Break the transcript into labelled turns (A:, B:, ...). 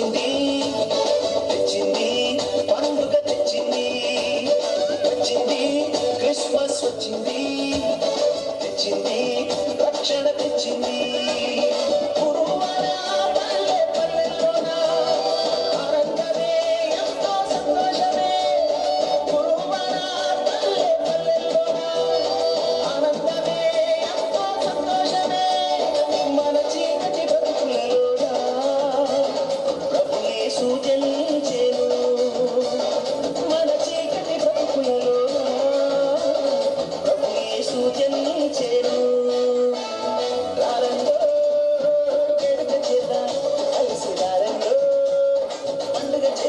A: తెచ్చింది. తెచ్చింది. పండుగ తెచ్చింది. వచ్చింది క్రిస్మస్ వచ్చింది.